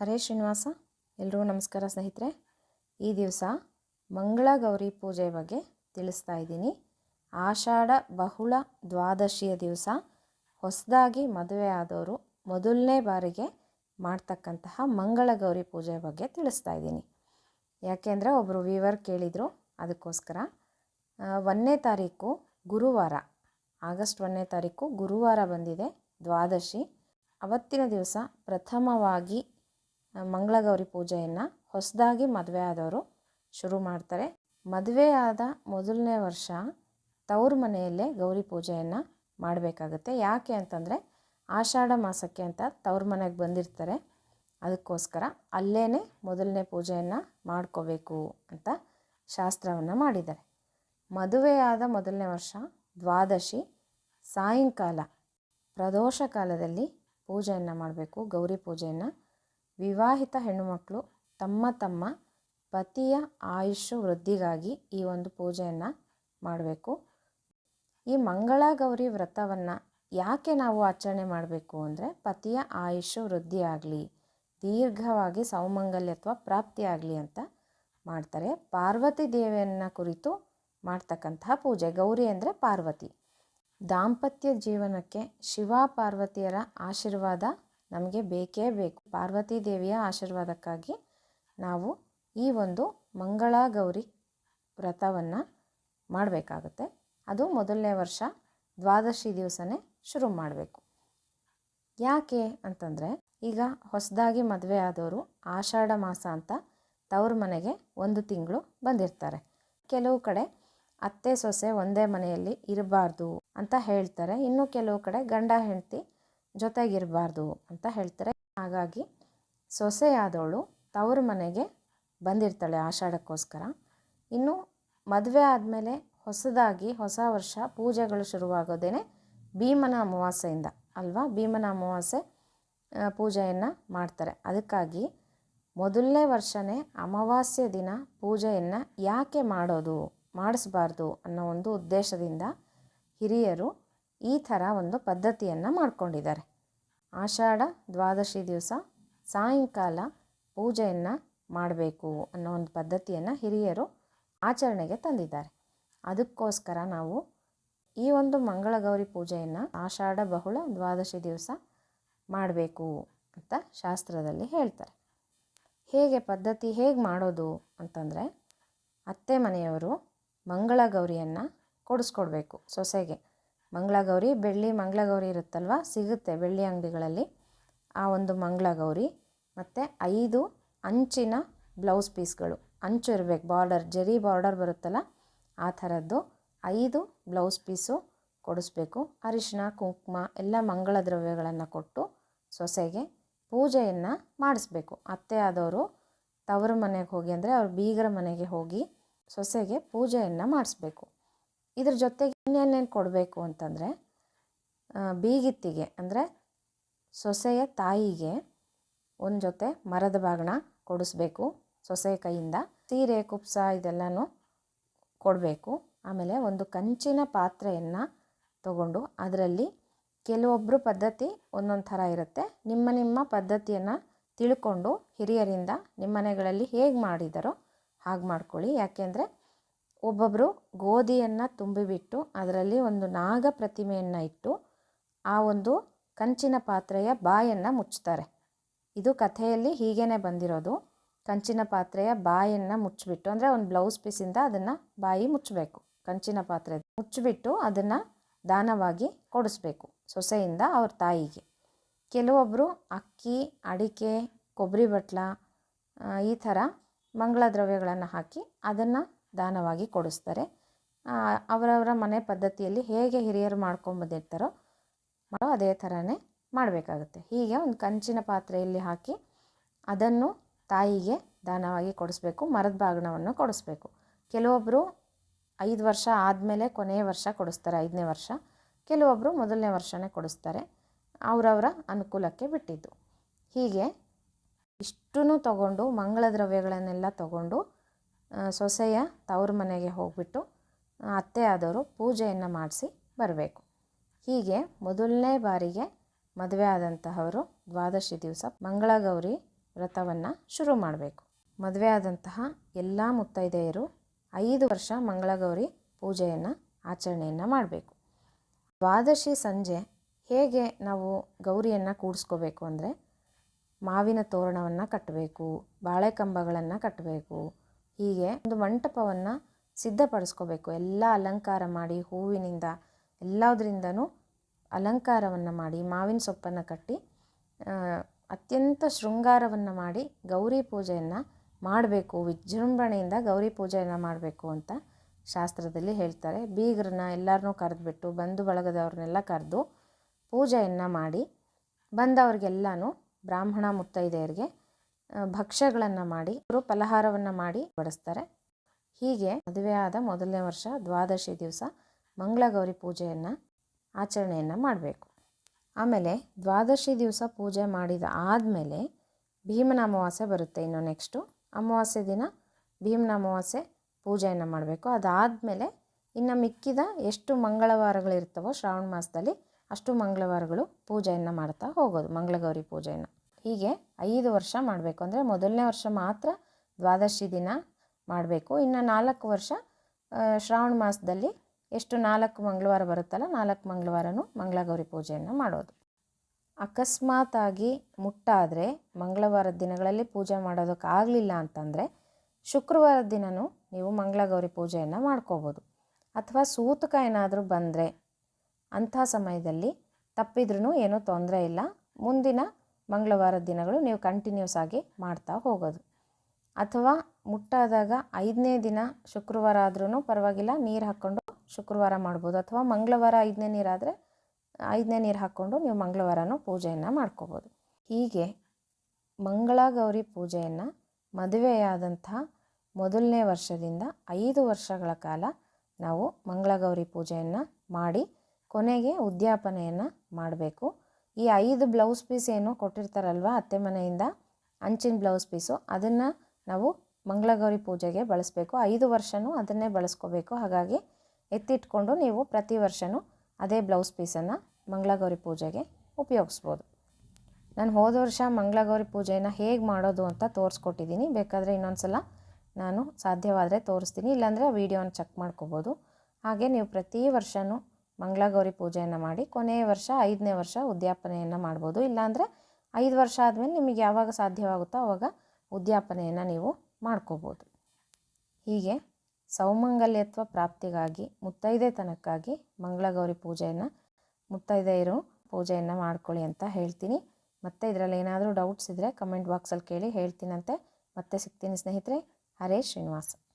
ಹರೇ ಶ್ರೀನಿವಾಸ, ಎಲ್ರಿಗೂ ನಮಸ್ಕಾರ ಸ್ನೇಹಿತರೆ. ಈ ದಿವಸ ಮಂಗಳಗೌರಿ ಪೂಜೆ ಬಗ್ಗೆ ತಿಳಿಸ್ತಾ ಇದ್ದೀನಿ. ಆಷಾಢ ಬಹುಳ ದ್ವಾದಶಿಯ ದಿವಸ ಹೊಸದಾಗಿ ಮದುವೆ ಆದವರು ಮೊದಲನೇ ಬಾರಿಗೆ ಮಾಡ್ತಕ್ಕಂತಹ ಮಂಗಳಗೌರಿ ಪೂಜೆ ಬಗ್ಗೆ ತಿಳಿಸ್ತಾ ಇದ್ದೀನಿ. ಯಾಕೆಂದರೆ ಒಬ್ಬರು ವೀವರ್ ಕೇಳಿದರು ಅದಕ್ಕೋಸ್ಕರ. ಒಂದನೇ ತಾರೀಕು ಗುರುವಾರ, ಆಗಸ್ಟ್ ಒಂದನೇ ತಾರೀಕು ಗುರುವಾರ ಬಂದಿದೆ ದ್ವಾದಶಿ. ಅವತ್ತಿನ ದಿವಸ ಪ್ರಥಮವಾಗಿ ಮಂಗಳಗೌರಿ ಪೂಜೆಯನ್ನು ಹೊಸದಾಗಿ ಮದುವೆ ಆದವರು ಶುರು ಮಾಡ್ತಾರೆ. ಮದುವೆ ಆದ ಮೊದಲನೇ ವರ್ಷ ತವ್ರ ಮನೆಯಲ್ಲೇ ಗೌರಿ ಪೂಜೆಯನ್ನು ಮಾಡಬೇಕಾಗತ್ತೆ. ಯಾಕೆ ಅಂತಂದರೆ ಆಷಾಢ ಮಾಸಕ್ಕೆ ಅಂತ ತವ್ರ ಮನೆಗೆ ಬಂದಿರ್ತಾರೆ. ಅದಕ್ಕೋಸ್ಕರ ಅಲ್ಲೇ ಮೊದಲನೇ ಪೂಜೆಯನ್ನು ಮಾಡ್ಕೋಬೇಕು ಅಂತ ಶಾಸ್ತ್ರವನ್ನು ಮಾಡಿದ್ದಾರೆ. ಮದುವೆಯಾದ ಮೊದಲನೇ ವರ್ಷ ದ್ವಾದಶಿ ಸಾಯಂಕಾಲ ಪ್ರದೋಷ ಕಾಲದಲ್ಲಿ ಪೂಜೆಯನ್ನು ಮಾಡಬೇಕು, ಗೌರಿ ಪೂಜೆಯನ್ನು ವಿವಾಹಿತ ಹೆಣ್ಣುಮಕ್ಕಳು ತಮ್ಮ ತಮ್ಮ ಪತಿಯ ಆಯುಷ್ಯ ವೃದ್ಧಿಗಾಗಿ ಈ ಒಂದು ಪೂಜೆಯನ್ನು ಮಾಡಬೇಕು. ಈ ಮಂಗಳ ಗೌರಿ ವ್ರತವನ್ನು ಯಾಕೆ ನಾವು ಆಚರಣೆ ಮಾಡಬೇಕು ಅಂದರೆ ಪತಿಯ ಆಯುಷ್ಯ ವೃದ್ಧಿಯಾಗಲಿ ದೀರ್ಘವಾಗಿ ಸೌಮಂಗಲ್ಯತ್ವ ಪ್ರಾಪ್ತಿಯಾಗಲಿ ಅಂತ ಮಾಡ್ತಾರೆ. ಪಾರ್ವತಿ ದೇವಿಯನ್ನು ಕುರಿತು ಮಾಡ್ತಕ್ಕಂತಹ ಪೂಜೆ ಗೌರಿ ಅಂದರೆ ಪಾರ್ವತಿ. ದಾಂಪತ್ಯ ಜೀವನಕ್ಕೆ ಶಿವ ಪಾರ್ವತಿಯರ ಆಶೀರ್ವಾದ ನಮಗೆ ಬೇಕೇ ಬೇಕು. ಪಾರ್ವತಿ ದೇವಿಯ ಆಶೀರ್ವಾದಕ್ಕಾಗಿ ನಾವು ಈ ಒಂದು ಮಂಗಳ ಗೌರಿ ವ್ರತವನ್ನು ಮಾಡಬೇಕಾಗುತ್ತೆ. ಅದು ಮೊದಲನೇ ವರ್ಷ ದ್ವಾದಶಿ ದಿವಸನೇ ಶುರು ಮಾಡಬೇಕು. ಯಾಕೆ ಅಂತಂದರೆ, ಈಗ ಹೊಸದಾಗಿ ಮದುವೆ ಆದವರು ಆಷಾಢ ಮಾಸ ಅಂತ ತವ್ರ ಮನೆಗೆ ಒಂದು ತಿಂಗಳು ಬಂದಿರ್ತಾರೆ. ಕೆಲವು ಕಡೆ ಅತ್ತೆ ಸೊಸೆ ಒಂದೇ ಮನೆಯಲ್ಲಿ ಇರಬಾರ್ದು ಅಂತ ಹೇಳ್ತಾರೆ. ಇನ್ನು ಕೆಲವು ಕಡೆ ಗಂಡ ಹೆಂಡತಿ ಜೊತೆಗಿರಬಾರ್ದು ಅಂತ ಹೇಳ್ತಾರೆ. ಹಾಗಾಗಿ ಸೊಸೆಯಾದವಳು ತವ್ರ ಮನೆಗೆ ಬಂದಿರ್ತಾಳೆ ಆಷಾಢಕ್ಕೋಸ್ಕರ. ಇನ್ನು ಮದುವೆ ಆದಮೇಲೆ ಹೊಸದಾಗಿ ಹೊಸ ವರ್ಷ ಪೂಜೆಗಳು ಶುರುವಾಗೋದೇನೆ ಭೀಮನ ಅಮಾವಾಸ್ಯೆಯಿಂದ ಅಲ್ವಾ? ಭೀಮನ ಅಮಾವಾಸ್ಯೆ ಪೂಜೆಯನ್ನು ಮಾಡ್ತಾರೆ. ಅದಕ್ಕಾಗಿ ಮೊದಲನೇ ವರ್ಷನೇ ಅಮಾವಾಸ್ಯೆ ದಿನ ಪೂಜೆಯನ್ನು ಯಾಕೆ ಮಾಡೋದು, ಮಾಡಿಸ್ಬಾರ್ದು ಅನ್ನೋ ಒಂದು ಉದ್ದೇಶದಿಂದ ಹಿರಿಯರು ಈ ಥರ ಒಂದು ಪದ್ಧತಿಯನ್ನು ಮಾಡ್ಕೊಂಡಿದ್ದಾರೆ. ಆಷಾಢ ದ್ವಾದಶಿ ದಿವಸ ಸಾಯಂಕಾಲ ಪೂಜೆಯನ್ನು ಮಾಡಬೇಕು ಅನ್ನೋ ಒಂದು ಪದ್ಧತಿಯನ್ನು ಹಿರಿಯರು ಆಚರಣೆಗೆ ತಂದಿದ್ದಾರೆ. ಅದಕ್ಕೋಸ್ಕರ ನಾವು ಈ ಒಂದು ಮಂಗಳಗೌರಿ ಪೂಜೆಯನ್ನು ಆಷಾಢ ಬಹುಳ ದ್ವಾದಶಿ ದಿವಸ ಮಾಡಬೇಕು ಅಂತ ಶಾಸ್ತ್ರದಲ್ಲಿ ಹೇಳ್ತಾರೆ. ಹೇಗೆ ಪದ್ಧತಿ ಹೇಗೆ ಮಾಡೋದು ಅಂತಂದರೆ, ಅತ್ತೆ ಮನೆಯವರು ಮಂಗಳಗೌರಿಯನ್ನು ಕೊಡಿಸ್ಕೊಡ್ಬೇಕು ಸೊಸೆಗೆ. ಮಂಗಳಗೌರಿ, ಬೆಳ್ಳಿ ಮಂಗಳಗೌರಿ ಇರುತ್ತಲ್ವ? ಸಿಗುತ್ತೆ ಬೆಳ್ಳಿ ಅಂಗಡಿಗಳಲ್ಲಿ. ಆ ಒಂದು ಮಂಗಳಗೌರಿ ಮತ್ತು ಐದು ಅಂಚಿನ ಬ್ಲೌಸ್ ಪೀಸ್ಗಳು. ಅಂಚು ಇರಬೇಕು, ಬಾರ್ಡರ್, ಜರಿ ಬಾರ್ಡರ್ ಬರುತ್ತಲ್ಲ, ಆ ಥರದ್ದು ಐದು ಬ್ಲೌಸ್ ಪೀಸು ಕೊಡಿಸ್ಬೇಕು. ಅರಿಶಿನ ಕುಂಕುಮ, ಎಲ್ಲ ಮಂಗಳ ದ್ರವ್ಯಗಳನ್ನು ಕೊಟ್ಟು ಸೊಸೆಗೆ ಪೂಜೆಯನ್ನು ಮಾಡಿಸ್ಬೇಕು. ಅತ್ತೆ ಆದವರು ತವರು ಮನೆಗೆ ಹೋಗಿ ಅಂದರೆ ಅವ್ರ ಬೀಗರ ಮನೆಗೆ ಹೋಗಿ ಸೊಸೆಗೆ ಪೂಜೆಯನ್ನು ಮಾಡಿಸ್ಬೇಕು. ಇದ್ರ ಜೊತೆಗೆ ಇನ್ನೇನೇನು ಕೊಡಬೇಕು ಅಂತಂದರೆ ಬೀಗಿತ್ತಿಗೆ, ಅಂದರೆ ಸೊಸೆಯ ತಾಯಿಗೆ ಒಂದು ಜೊತೆ ಮರದ ಬಾಗಣ ಕೊಡಿಸ್ಬೇಕು, ಸೊಸೆಯ ಕೈಯಿಂದ. ಸೀರೆ, ಕುಪ್ಸ ಇದೆಲ್ಲನೂ ಕೊಡಬೇಕು. ಆಮೇಲೆ ಒಂದು ಕಂಚಿನ ಪಾತ್ರೆಯನ್ನು ತಗೊಂಡು ಅದರಲ್ಲಿ ಕೆಲವೊಬ್ಬರು ಪದ್ಧತಿ ಒಂದೊಂದು ಥರ ಇರುತ್ತೆ. ನಿಮ್ಮ ನಿಮ್ಮ ಪದ್ಧತಿಯನ್ನು ತಿಳ್ಕೊಂಡು ಹಿರಿಯರಿಂದ ನಿಮ್ಮ ಮನೆಗಳಲ್ಲಿ ಹೇಗೆ ಮಾಡಿದಾರೋ ಹಾಗೆ ಮಾಡ್ಕೊಳ್ಳಿ. ಯಾಕೆಂದರೆ ಒಬ್ಬೊಬ್ಬರು ಗೋಧಿಯನ್ನು ತುಂಬಿಬಿಟ್ಟು ಅದರಲ್ಲಿ ಒಂದು ನಾಗ ಪ್ರತಿಮೆಯನ್ನು ಇಟ್ಟು ಆ ಒಂದು ಕಂಚಿನ ಪಾತ್ರೆಯ ಬಾಯನ್ನು ಮುಚ್ತಾರೆ ಇದು ಕಥೆಯಲ್ಲಿ ಹೀಗೇ ಬಂದಿರೋದು. ಕಂಚಿನ ಪಾತ್ರೆಯ ಬಾಯನ್ನು ಮುಚ್ಚಿಬಿಟ್ಟು, ಅಂದರೆ ಒಂದು ಬ್ಲೌಸ್ ಪೀಸಿಂದ ಅದನ್ನು ಬಾಯಿ ಮುಚ್ಚಬೇಕು. ಕಂಚಿನ ಪಾತ್ರೆ ಮುಚ್ಚಿಬಿಟ್ಟು ಅದನ್ನು ದಾನವಾಗಿ ಕೊಡಿಸ್ಬೇಕು ಸೊಸೆಯಿಂದ ಅವ್ರ ತಾಯಿಗೆ. ಕೆಲವೊಬ್ಬರು ಅಕ್ಕಿ, ಅಡಿಕೆ ಕೊಬ್ಬರಿ ಬಟ್ಲ ಈ ಥರ ಮಂಗಳ ದ್ರವ್ಯಗಳನ್ನು ಹಾಕಿ ಅದನ್ನು ದಾನವಾಗಿ ಕೊಡಿಸ್ತಾರೆ. ಅವರವರ ಮನೆ ಪದ್ಧತಿಯಲ್ಲಿ ಹೇಗೆ ಹಿರಿಯರು ಮಾಡ್ಕೊಂಬಂದಿರ್ತಾರೋ ಮಾಡೋ ಅದೇ ಥರನೇ ಮಾಡಬೇಕಾಗುತ್ತೆ. ಹೀಗೆ ಒಂದು ಕಂಚಿನ ಪಾತ್ರೆಯಲ್ಲಿ ಹಾಕಿ ಅದನ್ನು ತಾಯಿಗೆ ದಾನವಾಗಿ ಕೊಡಿಸ್ಬೇಕು, ಮರದ ಬಾಗಣವನ್ನು ಕೊಡಿಸ್ಬೇಕು. ಕೆಲವೊಬ್ಬರು ಐದು ವರ್ಷ ಆದಮೇಲೆ ಕೊನೆಯ ವರ್ಷ ಕೊಡಿಸ್ತಾರೆ, ಐದನೇ ವರ್ಷ. ಕೆಲವೊಬ್ಬರು ಮೊದಲನೇ ವರ್ಷನೇ ಕೊಡಿಸ್ತಾರೆ. ಅವರವರ ಅನುಕೂಲಕ್ಕೆ ಬಿಟ್ಟಿದ್ದು. ಹೀಗೆ ಇಷ್ಟೂ ತಗೊಂಡು, ಮಂಗಳ ದ್ರವ್ಯಗಳನ್ನೆಲ್ಲ ತಗೊಂಡು ಸೊಸೆಯ ತವ್ರ ಮನೆಗೆ ಹೋಗ್ಬಿಟ್ಟು ಅತ್ತೆ ಆದವರು ಪೂಜೆಯನ್ನು ಮಾಡಿಸಿ ಬರಬೇಕು. ಹೀಗೆ ಮೊದಲನೇ ಬಾರಿಗೆ ಮದುವೆ ಆದಂತಹವರು ದ್ವಾದಶಿ ದಿವಸ ಮಂಗಳಗೌರಿ ವ್ರತವನ್ನು ಶುರು ಮಾಡಬೇಕು. ಮದುವೆ ಆದಂತಹ ಎಲ್ಲ ಮುತ್ತೈದೆಯರು ಐದು ವರ್ಷ ಮಂಗಳಗೌರಿ ಪೂಜೆಯನ್ನು, ಆಚರಣೆಯನ್ನು ಮಾಡಬೇಕು. ದ್ವಾದಶಿ ಸಂಜೆ ಹೇಗೆ ನಾವು ಗೌರಿಯನ್ನು ಕೂಡಿಸ್ಕೋಬೇಕು ಅಂದರೆ, ಮಾವಿನ ತೋರಣವನ್ನು ಕಟ್ಟಬೇಕು, ಬಾಳೆ ಕಂಬಗಳನ್ನು ಕಟ್ಟಬೇಕು ಹೀಗೆ ಒಂದು ಮಂಟಪವನ್ನು ಸಿದ್ಧಪಡಿಸ್ಕೋಬೇಕು. ಎಲ್ಲ ಅಲಂಕಾರ ಮಾಡಿ, ಹೂವಿನಿಂದ ಎಲ್ಲದರಿಂದನೂ ಅಲಂಕಾರವನ್ನು ಮಾಡಿ, ಮಾವಿನ ಸೊಪ್ಪನ್ನು ಕಟ್ಟಿ ಅತ್ಯಂತ ಶೃಂಗಾರವನ್ನು ಮಾಡಿ ಗೌರಿ ಪೂಜೆಯನ್ನು ಮಾಡಬೇಕು. ವಿಜೃಂಭಣೆಯಿಂದ ಗೌರಿ ಪೂಜೆಯನ್ನು ಮಾಡಬೇಕು ಅಂತ ಶಾಸ್ತ್ರದಲ್ಲಿ ಹೇಳ್ತಾರೆ. ಬೀಗರನ್ನ ಎಲ್ಲರನ್ನೂ ಕರೆದುಬಿಟ್ಟು, ಬಂಧು ಬಳಗದವ್ರನ್ನೆಲ್ಲ ಕರೆದು ಪೂಜೆಯನ್ನು ಮಾಡಿ ಬಂದವ್ರಿಗೆಲ್ಲನೂ ಬ್ರಾಹ್ಮಣ ಮುತ್ತೈದೆಯರಿಗೆ ಭಕ್ಷ್ಯಗಳನ್ನು ಮಾಡಿ, ಅವರು ಫಲಹಾರವನ್ನು ಮಾಡಿ ಬಡಿಸ್ತಾರೆ. ಹೀಗೆ ಮದುವೆಯಾದ ಮೊದಲನೇ ವರ್ಷ ದ್ವಾದಶಿ ದಿವಸ ಮಂಗಳಗೌರಿ ಪೂಜೆಯನ್ನು, ಆಚರಣೆಯನ್ನು ಮಾಡಬೇಕು. ಆಮೇಲೆ ದ್ವಾದಶಿ ದಿವಸ ಪೂಜೆ ಮಾಡಿದ ಆದಮೇಲೆ ಭೀಮನ ಅಮಾವಾಸ್ಯೆ ಬರುತ್ತೆ ಇನ್ನು ನೆಕ್ಸ್ಟು ಅಮಾವಾಸ್ಯೆ ದಿನ ಭೀಮನ ಅಮಾವಾಸ್ಯೆ ಪೂಜೆಯನ್ನು ಮಾಡಬೇಕು. ಅದಾದಮೇಲೆ ಇನ್ನು ಮಿಕ್ಕಿದ ಎಷ್ಟು ಮಂಗಳವಾರಗಳಿರ್ತವೋ ಶ್ರಾವಣ ಮಾಸದಲ್ಲಿ ಅಷ್ಟು ಮಂಗಳವಾರಗಳು ಪೂಜೆಯನ್ನು ಮಾಡ್ತಾ ಹೋಗೋದು, ಮಂಗಳಗೌರಿ ಪೂಜೆಯನ್ನು. ಹೀಗೆ ಐದು ವರ್ಷ ಮಾಡಬೇಕು. ಅಂದರೆ ಮೊದಲನೇ ವರ್ಷ ಮಾತ್ರ ದ್ವಾದಶಿ ದಿನ ಮಾಡಬೇಕು. ಇನ್ನು ನಾಲ್ಕು ವರ್ಷ ಶ್ರಾವಣ ಮಾಸದಲ್ಲಿ ಎಷ್ಟು ನಾಲ್ಕು ಮಂಗಳವಾರ ಬರುತ್ತಲ್ಲ, ನಾಲ್ಕು ಮಂಗಳವಾರನೂ ಮಂಗಳಗೌರಿ ಪೂಜೆಯನ್ನು ಮಾಡೋದು. ಅಕಸ್ಮಾತಾಗಿ ಮುಟ್ಟಾದರೆ ಮಂಗಳವಾರದ ದಿನಗಳಲ್ಲಿ ಪೂಜೆ ಮಾಡೋದಕ್ಕಾಗಲಿಲ್ಲ ಅಂತಂದರೆ ಶುಕ್ರವಾರದ ದಿನವೂ ನೀವು ಮಂಗಳಗೌರಿ ಪೂಜೆಯನ್ನು ಮಾಡ್ಕೋಬೋದು. ಅಥವಾ ಸೂತಕ ಏನಾದರೂ ಬಂದರೆ ಅಂಥ ಸಮಯದಲ್ಲಿ ತಪ್ಪಿದ್ರೂ ಏನೂ ತೊಂದರೆ ಇಲ್ಲ. ಮುಂದಿನ ಮಂಗಳವಾರದ ದಿನಗಳು ನೀವು ಕಂಟಿನ್ಯೂಸ್ ಆಗಿ ಮಾಡ್ತಾ ಹೋಗೋದು. ಅಥವಾ ಮುಟ್ಟಾದಾಗ ಐದನೇ ದಿನ ಶುಕ್ರವಾರ ಆದ್ರೂ ಪರವಾಗಿಲ್ಲ, ನೀರು ಹಾಕ್ಕೊಂಡು ಶುಕ್ರವಾರ ಮಾಡ್ಬೋದು. ಅಥವಾ ಮಂಗಳವಾರ ಐದನೇ ನೀರಾದರೆ ಐದನೇ ನೀರು ಹಾಕ್ಕೊಂಡು ನೀವು ಮಂಗಳವಾರನೂ ಪೂಜೆಯನ್ನು ಮಾಡ್ಕೋಬೋದು. ಹೀಗೆ ಮಂಗಳಗೌರಿ ಪೂಜೆಯನ್ನು ಮದುವೆಯಾದಂತಹ ಮೊದಲನೇ ವರ್ಷದಿಂದ ಐದು ವರ್ಷಗಳ ಕಾಲ ನಾವು ಮಂಗಳಗೌರಿ ಪೂಜೆಯನ್ನು ಮಾಡಿ ಕೊನೆಗೆ ಉದ್ಯಾಪನೆಯನ್ನು ಮಾಡಬೇಕು. ಈ ಐದು ಬ್ಲೌಸ್ ಪೀಸ್ ಏನು ಕೊಟ್ಟಿರ್ತಾರಲ್ವ ಅತ್ತೆ ಮನೆಯಿಂದ? ಅಂಚಿನ ಬ್ಲೌಸ್ ಪೀಸು ಅದನ್ನು ನಾವು ಮಂಗಳಗೌರಿ ಪೂಜೆಗೆ ಬಳಸಬೇಕು. ಐದು ವರ್ಷವೂ ಅದನ್ನೇ ಬಳಸ್ಕೋಬೇಕು. ಹಾಗಾಗಿ ಎತ್ತಿಟ್ಕೊಂಡು ನೀವು ಪ್ರತಿ ವರ್ಷವೂ ಅದೇ ಬ್ಲೌಸ್ ಪೀಸನ್ನು ಮಂಗಳಗೌರಿ ಪೂಜೆಗೆ ಉಪಯೋಗಿಸ್ಬೋದು. ನಾನು ಹೋದ ವರ್ಷ ಮಂಗಳಗೌರಿ ಪೂಜೆಯನ್ನು ಹೇಗೆ ಮಾಡೋದು ಅಂತ ತೋರಿಸ್ಕೊಟ್ಟಿದ್ದೀನಿ. ಬೇಕಾದರೆ ಇನ್ನೊಂದು ಸಲ ನಾನು ಸಾಧ್ಯವಾದರೆ ತೋರಿಸ್ತೀನಿ. ಇಲ್ಲಾಂದರೆ ವಿಡಿಯೋನ ಚೆಕ್ ಮಾಡ್ಕೋಬೋದು. ಹಾಗೆ ನೀವು ಪ್ರತಿ ವರ್ಷವೂ ಮಂಗಳಗೌರಿ ಪೂಜೆಯನ್ನು ಮಾಡಿ ಕೊನೆಯ ವರ್ಷ, ಐದನೇ ವರ್ಷ ಉದ್ಯಾಪನೆಯನ್ನು ಮಾಡ್ಬೋದು. ಇಲ್ಲಾಂದರೆ ಐದು ವರ್ಷ ಆದಮೇಲೆ ನಿಮಗೆ ಯಾವಾಗ ಸಾಧ್ಯವಾಗುತ್ತೋ ಆವಾಗ ಉದ್ಯಾಪನೆಯನ್ನು ನೀವು ಮಾಡ್ಕೋಬೋದು. ಹೀಗೆ ಸೌಮಂಗಲ್ಯತ್ವ ಪ್ರಾಪ್ತಿಗಾಗಿ ಮುತ್ತೈದೆತನಕ್ಕಾಗಿ ಮಂಗಳಗೌರಿ ಪೂಜೆಯನ್ನು, ಮುತ್ತೈದೆಯರು ಪೂಜೆಯನ್ನು ಮಾಡ್ಕೊಳ್ಳಿ ಅಂತ ಹೇಳ್ತೀನಿ. ಮತ್ತೆ ಇದರಲ್ಲಿ ಏನಾದರೂ ಡೌಟ್ಸ್ ಇದ್ದರೆ ಕಮೆಂಟ್ ಬಾಕ್ಸಲ್ಲಿ ಕೇಳಿ ಹೇಳ್ತೀನಂತೆ. ಮತ್ತೆ ಸಿಗ್ತೀನಿ ಸ್ನೇಹಿತರೆ. ಹರೇ ಶ್ರೀನಿವಾಸ.